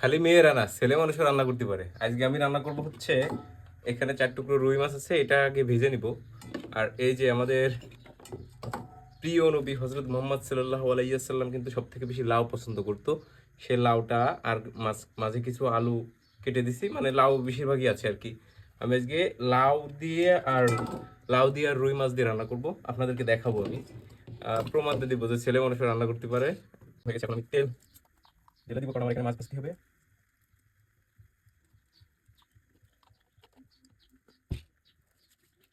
খালি মেয়েরা না, ছেলে মানুষও রান্না করতে পারে। আজকে আমি রান্না করব হচ্ছে, এখানে চার টুকরো রুই মাছ আছে, এটা আগে ভেজে নিব। আর এই যে আমাদের প্রিয় নবী হজরত মোহাম্মদ সাল্লাহ আলাইসাল্লাম কিন্তু সব থেকে বেশি লাউ পছন্দ করতো। সে লাউটা আর মাছ, মাঝে কিছু আলু কেটে দিছি মানে লাউ বেশিরভাগই আছে আর কি। আমি আজকে লাউ দিয়ে আর, লাউ দিয়ে আর রুই মাছ দিয়ে রান্না করব, আপনাদেরকে দেখাবো আমি। প্রমাণ দিব যে ছেলে মানুষও রান্না করতে পারে। হয়ে গেছে আমি তেল তেলে দিব, কারণ আমার এখানে মাছ ভাজতে হবে।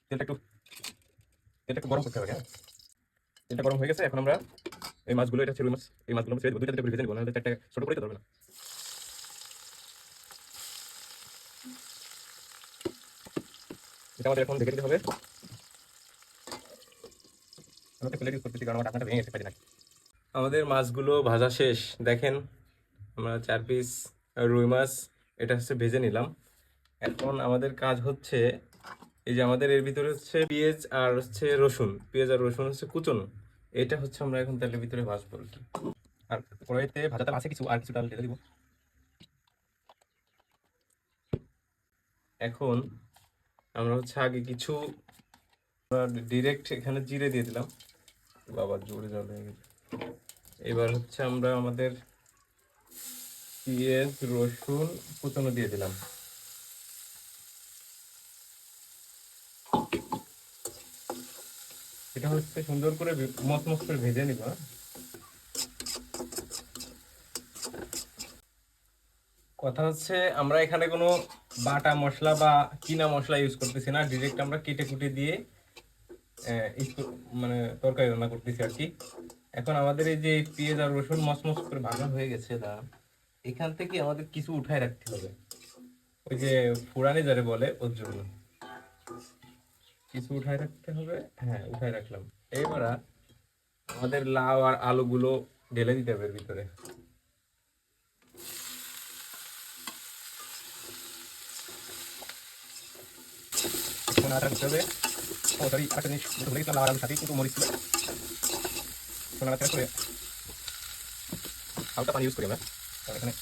তেলটা একটু তেলটা একটু গরম করতে হবে হ্যাঁ? তেলটা গরম হয়ে গেছে, এখন আমরা এই মাছগুলো, এটা ছিল মাছ, এই মাছগুলো আমরা ছেড়ে দেবো। দুইটা ভেজে নেব, নাহলে চারটা ছোট করে পারবে না। এটা আমাদের এখন দেখে দিতে হবে। আমি ভেঙে গেছে আমাদের মাছগুলো ভাজা শেষ। দেখেন, আমরা চার পিস রুই মাছ, এটা হচ্ছে ভেজে নিলাম। এখন আমাদের কাজ হচ্ছে এই যে আমাদের এর ভিতরে হচ্ছে পেঁয়াজ আর হচ্ছে রসুন। পেঁয়াজ আর রসুন হচ্ছে কুচনো। এটা হচ্ছে আমরা এখন তেলের ভিতরে ভাজবো আর কি। আর কড়াইতে ভাজা আছে কিছু, আর কিছু ডাল ঢেলে দিব। এখন আমরা হচ্ছে আগে কিছু ডিরেক্ট এখানে জিরে দিয়ে দিলাম। বাবা জোরে জল হয়ে গেছে। এবার হচ্ছে আমরা আমাদের পেঁয়াজ, রসুন কুচনো দিয়ে দিলাম। এটা হচ্ছে সুন্দর করে মস করে ভেজে নিবা? কথা হচ্ছে, আমরা এখানে কোনো বাটা মশলা বা কিনা মশলা ইউজ করতেছি না ডিরেক্ট আমরা কেটে কুটে দিয়ে মানে তরকারি রান্না করতেছি আর কি। এখন আমাদের এই যে পেঁয়াজ আর রসুন মস করে ভাজা হয়ে গেছে দা এখান থেকে আমাদের কিছু উঠায় রাখতে হবে। ওই যে ফুরানি যারে বলে, ওর জন্য। কিছু উঠায় রাখতে হবে। হ্যাঁ উঠায় রাখলাম। এবার আমাদের লাউ আর আলুগুলো ঢেলে দিতে হবে ভিতরে। হবে জিনিস একটু আর সাথে কিন্তু মরিচ করে হালকা পানি ইউজ করি আমরা। এখানে।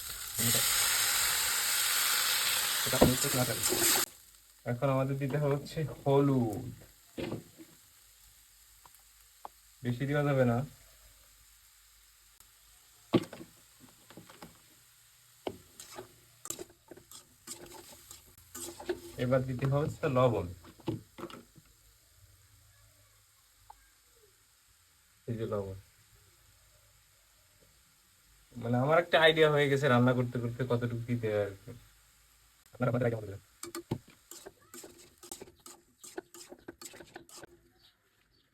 এখন আমাদের দিতে হচ্ছে হলুদ। বেশি দেওয়া যাবে না। এবার দিতে হচ্ছে লবণ। লবণ। মানে আমার একটা আইডিয়া হয়ে গেছে রান্না করতে করতে কতটুকু দিতে আর কি আপনারা আপনাদের আইডিয়া মতো দেবেন।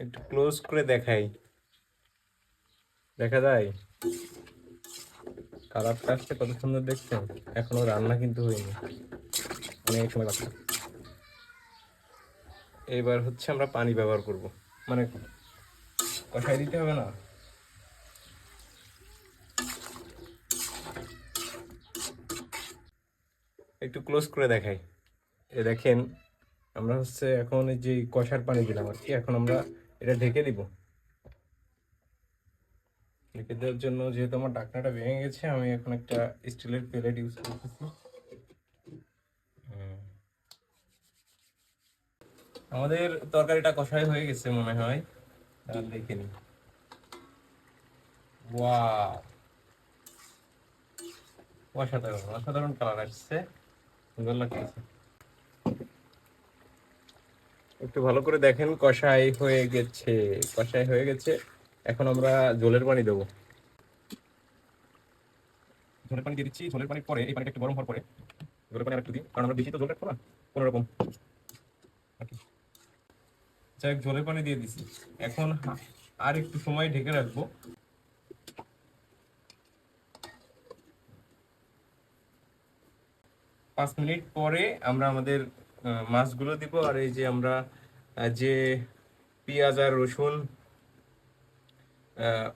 একটু ক্লোজ করে দেখাই। দেখা যায়? কালারটা আসছে কত সুন্দর দেখছেন এখনও রান্না কিন্তু হয়নি। অনেক সময় বাকি এবার হচ্ছে আমরা পানি ব্যবহার করব। মানে কষাই দিতে হবে না? একটু ক্লোজ করে দেখাই। এ দেখেন, আমরা হচ্ছে এখন যে কষার পানি দিলাম আর কি, এখন আমরা এটা ঢেকে দিব ঢেকে দেওয়ার জন্য যেহেতু আমার ঢাকনাটা ভেঙে গেছে, আমি এখন একটা স্টিলের প্লেট ইউজ করতেছি। আমাদের তরকারিটা কষাই হয়ে গেছে মনে হয়। আর দেখে নি। অসাধারণ অসাধারণ কালার আসছে। সুন্দর লাগতেছে। একটু ভালো করে দেখেন, কষাই হয়ে গেছে, কষাই হয়ে গেছে। এখন আমরা জলের পানি দেবো। জলের পানি দিয়ে দিচ্ছি। জলের পানি পরে এই পানিটা একটু গরম হওয়ার পরে জলের পানি একটু দিই। কারণ আমরা বেশি তো জল রাখব কোনো রকম। যাই জলের পানি দিয়ে দিছি। এখন আর একটু সময় ঢেকে রাখব। পাঁচ মিনিট পরে আমরা আমাদের মাছগুলো দিব। আর এই যে আমরা যে পেঁয়াজ আর রসুন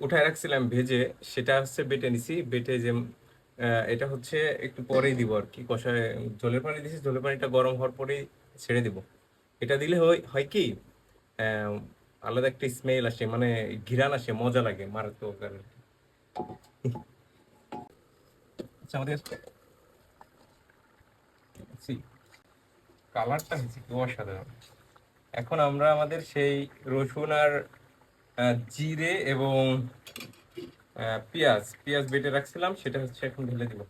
উঠায় রাখছিলাম ভেজে, সেটা হচ্ছে বেটে নিছি। বেটে যে এটা হচ্ছে একটু পরেই দিব আর কি। কষায় জলের পানি দিছি জলের পানিটা গরম হওয়ার পরেই ছেড়ে দিব। এটা দিলে হয় কি আলাদা একটা স্মেল আসে মানে ঘিরান আসে, মজা লাগে মারাত্মক আর। আচ্ছা আমাদের কালারটা হয়েছে কি অসাধারণ। এখন আমরা আমাদের সেই রসুন আর জিরে এবং পেঁয়াজ পেঁয়াজ বেটে রাখছিলাম, সেটা হচ্ছে এখন ঢেলে দিব।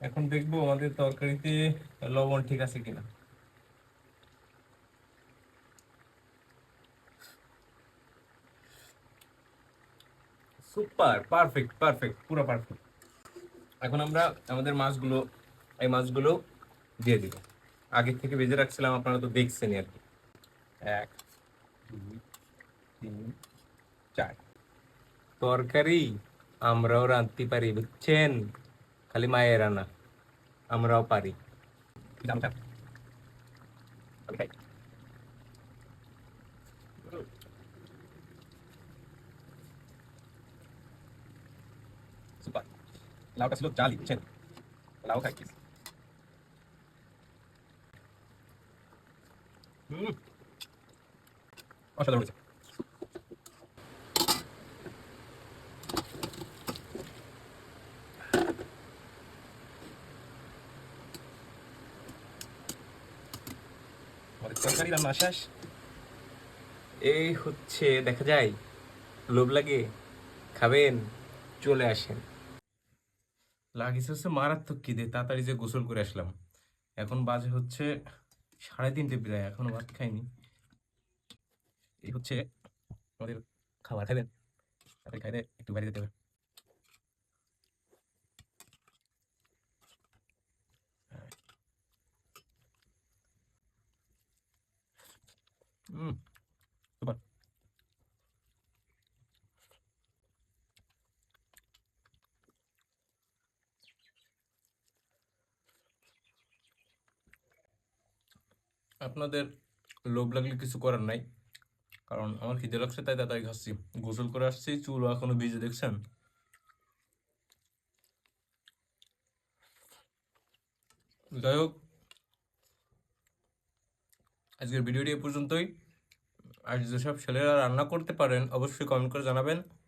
এখন দেখব আমাদের তরকারিতে লবণ ঠিক আছে কিনা। সুপার পারফেক্ট পারফেক্ট পুরো পারফেক্ট এখন আমরা আমাদের মাছগুলো, এই মাছগুলো দিয়ে দিব। আগে থেকে ভেজে রাখছিলাম, আপনারা তো দেখছেনই আর কি। এক, দুই, তিন, চার। তরকারি আমরাও রাঁধতে পারি, বুঝছেন? খালি মায়ের রান্না আমরাও পারি। আমি খাই সুপার লাউটা ছিল জালি বুঝছেন লাউ খাই অসাধারণ এই হচ্ছে, দেখা যায়। লোভ লাগে। খাবেন, চলে আসেন। লাগিয়েছে হচ্ছে মারাত্মক খিদে, তাড়াতাড়ি যে গোসল করে আসলাম। এখন বাজে হচ্ছে সাড়ে তিনটে প্রায়, এখনও ভাত খাইনি। এই হচ্ছে আমাদের খাবার খাবেন তাড়াতাড়ি খাইলে একটু বাইরে যেতে হবে। হুম আপনাদের লোভ লাগলে কিছু করার নাই। কারণ আমার খিদে লাগছে, তাই তাড়াতাড়ি খাচ্ছি। গোসল করে আসছি, চুল এখনও ভিজে, দেখছেন? যাই হোক, আজকের ভিডিওটি এ পর্যন্তই। আর যেসব ছেলেরা রান্না করতে পারেন, অবশ্যই কমেন্ট করে জানাবেন।